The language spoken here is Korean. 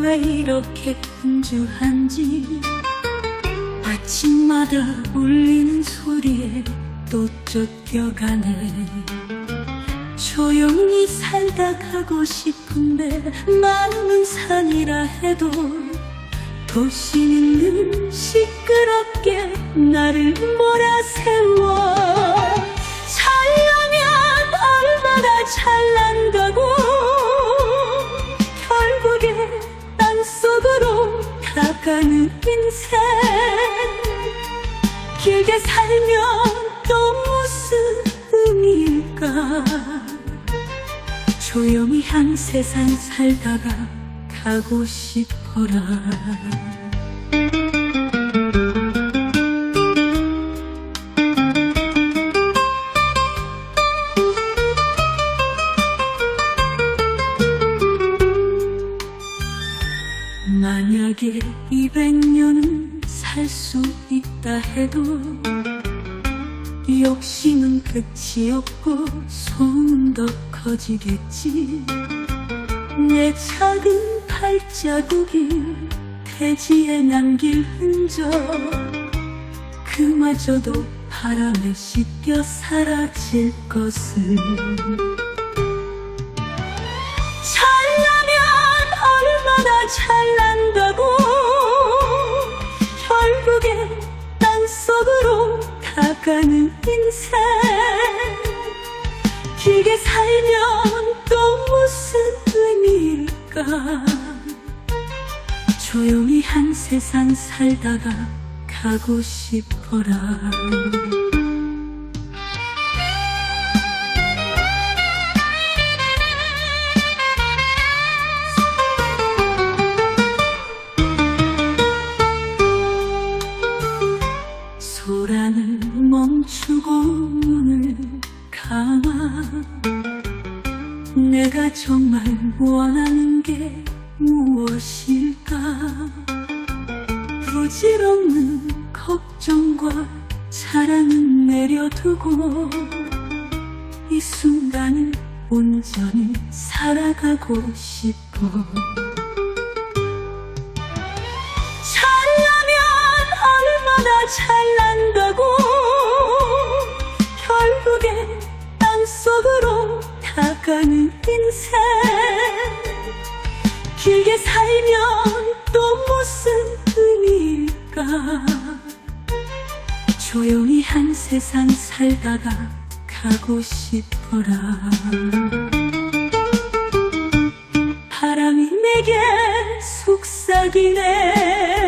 왜 이렇게 분주한지 아침마다 울리는 소리에 또 쫓겨가네. 조용히 살다 가고 싶은데 마음은 산이라 해도 도시는 늘 시끄럽게 나를 몰아세워 가가는 인생. 길게 살면 또 무슨 의미일까? 조용히 한 세상 살다가 가고 싶어라 만약에 200년은 살수 있다 해도 욕심은 끝이 없고 소문 더 커지겠지. 내 작은 발자국이 대지에 남길 흔적 그마저도 바람에 씻겨 사라질 것을 잘나면 얼마나 잘난다고 결국에 땅속으로 가가는 인생. 길게 살면 또 무슨 의미일까? 조용히 한 세상 살다가 가고 싶어라 눈을 감아 내가 정말 원하는 게 무엇일까? 부질없는 걱정과 사랑은 내려두고 이 순간을 온전히 살아가고 싶어. 잘나면 얼마나 잘난다고 가는 인생. 길게 살면 또 무슨 의미일까? 조용히 한 세상 살다가 가고 싶어라. 바람이 내게 속삭이네